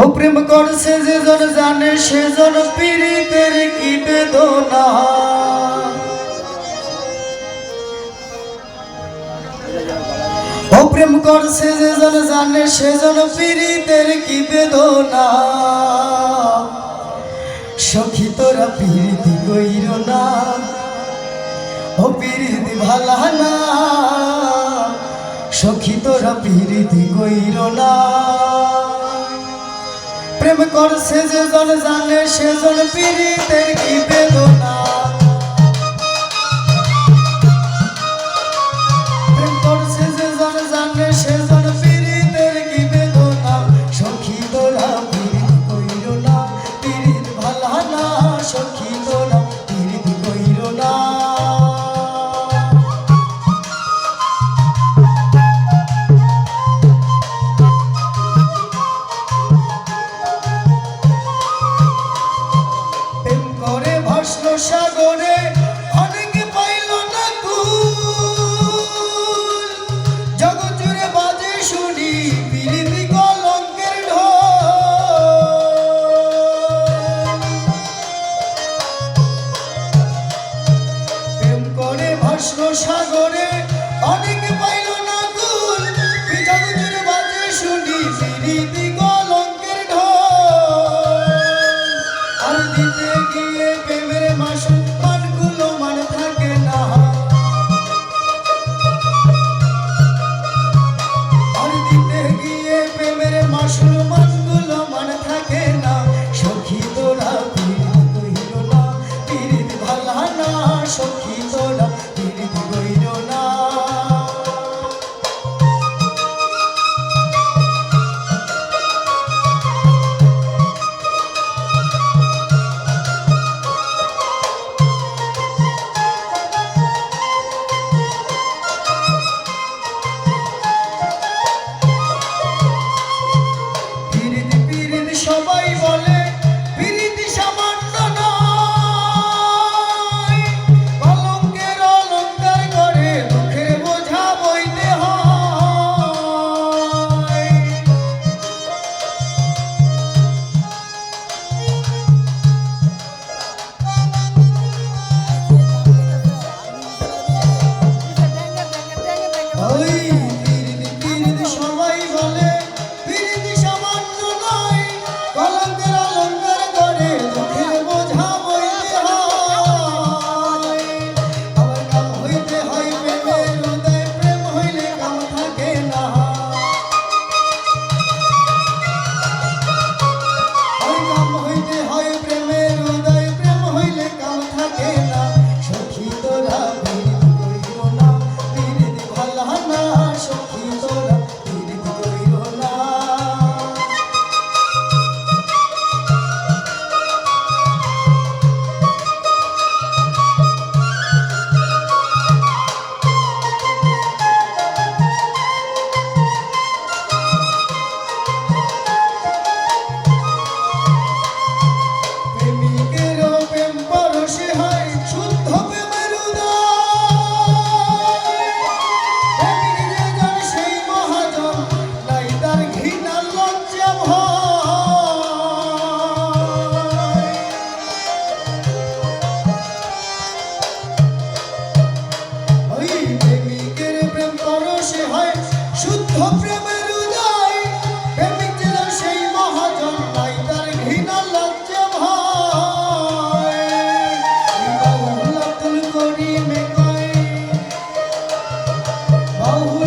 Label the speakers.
Speaker 1: ও প্রেম করছে যেজন জানে সেজন পীড়িতের কি বেদনা? ও প্রেম করছে যেজন জানে সেজন পীড়িতের কি বেদনা? সখী তোরা পীড়িতি কইর না, ও পীড়িতি ভালা না সখী তোরা পীড়িতি কইর না। প্রেম করছে যে জন জানে সেজন পিড়িতে কি বেদনা? ভস্ম সাগরে অনেক পাইল না বাজে শুনি পিরিতি আমি কই বাহু